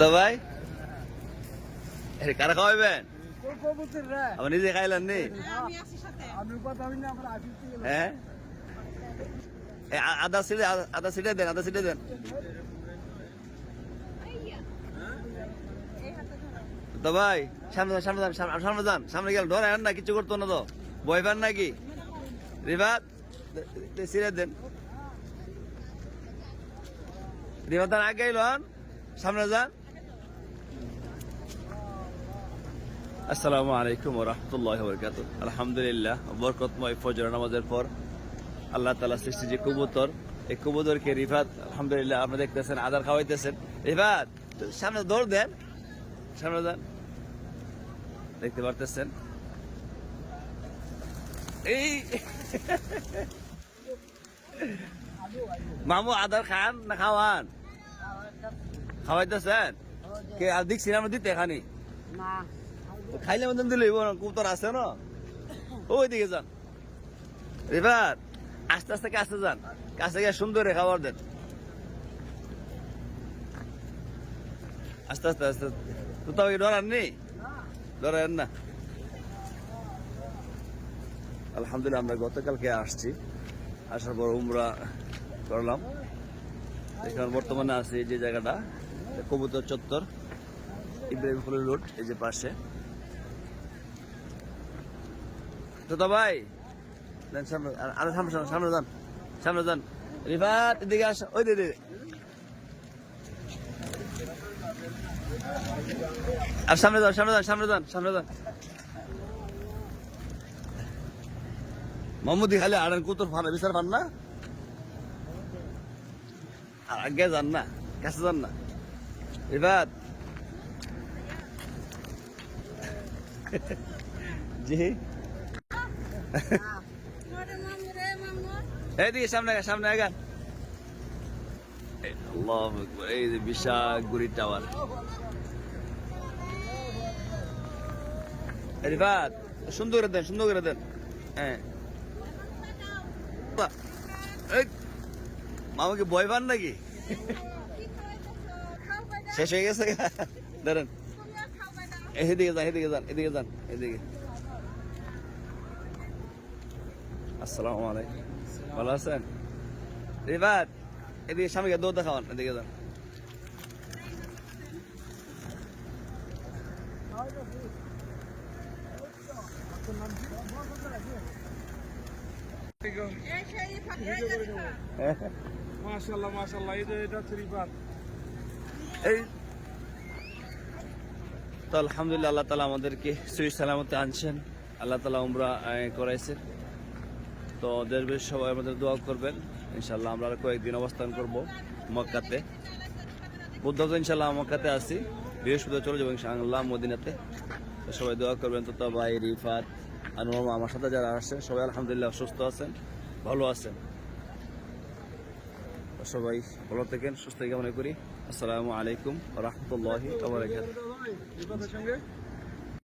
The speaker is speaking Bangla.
তো ভাই? কারা খাওয়াইবেন? তোর কবুতর রে? আবার নিজে খাইলেন নি? আমরা হ্যাঁ? আদা সিটে আদা- আদা সিটে দেন আদা সিটে দেন। তো ভাই সামনে যান, সামনে যান সামনে যান সামনে গেল। ধরে না কিছু করতো না তো। ভয় পান নাকি? রিভাত সিরে দেন। রিভাত আগে লন সামনে যান। আসসালামু আলাইকুম রহমতুল্লাহ বরকাত আলহামদুলিল্লাহ, বরকতময় ফজর নামাজের পর আল্লাহ তালা সৃষ্টি যে কবুতর, এই কবুতরকে রিফাত, আলহামদুলিল্লাহ আপনি দেখতেছেন, আদার খাওয়াইতেছেন। রিফাত, সামনে দৌড় দেন। সামনে যান। দেখতে পারতেছেন? এই মামু আদার খান না খাওয়ান? খাওয়াইতেছেন? কে আর না আমরা দিতে এখানে খাইলে মতন দিলে কুতর আছে না? ওই দিকে যান। এবার আস্তে আস্তে কাছে যান। কাছে গিয়ে সুন্দর খাবার দেন। আস্তে আস্তে আস্তে তো তাও ডরান নি? ডরান না। আলহামদুলিল্লাহ আমরা গতকালকে আসছি। আসার পর উমরা করলাম। এখানে বর্তমানে আছে যে জায়গাটা কবুতর চত্বর ইব্রাহিমপুর রোড এই যে পাশে। তো ভাই সামনে সামনে সামনে সামনে যান সামনে যান। রিফাত, এদিকে আস, ওই দিদি আর সামনে যান সামনে যান সামনে যান সামনে যান। মোহাম্মদি খালি আড়ান কুতুর ফান, বিচার পান না? আর আগে যান না, কাছে যান না। রিফাত জি। এইদিকে সামনে সামনে আগান এই যে বিশাল গুড়ি টাওয়ার। রিফাত সুন্দর করে দেন, সুন্দর করে দেন। হ্যাঁ। মামাকে ভয় পান নাকি? শেষ হয়ে গেছে? ধরেন এদিকে যান এদিকে যান এদিকে যান, এদিকে। আসসালামু আলাইকুম। ভালো আছেন? এদিকে স্বামীকে দৌড় দেখাওয়ান, এদিকে যান। মাশাআল্লাহ এই যে এটা ত্রিপাত এই তো আলহামদুলিল্লাহ আল্লাহ তালা আমাদেরকে সুই সালামতে আনছেন। আল্লাহ তালা উমরা করাইছেন। তো দেশ বিদেশ সবাই আমাদের দোয়া করবেন। ইনশাল্লাহ আমরা কয়েকদিন অবস্থান করব মক্কাতে। বুদ্ধ ইনশাল্লাহ মক্কাতে আছি। বৃহস্পতিবার চলে যাব ইনশাআল্লাহ মদিনাতে। তো সবাই দোয়া করবেন। তো ভাই, রিফাত আর আমার সাথে যারা আসছেন, সবাই আলহামদুলিল্লাহ সুস্থ আছেন, ভালো আছেন। সবাই ভালো থাকেন সুস্থ কামনা করি। আসসালামু আলাইকুম রহমতুল্লাহি ত্রিপাতের সঙ্গে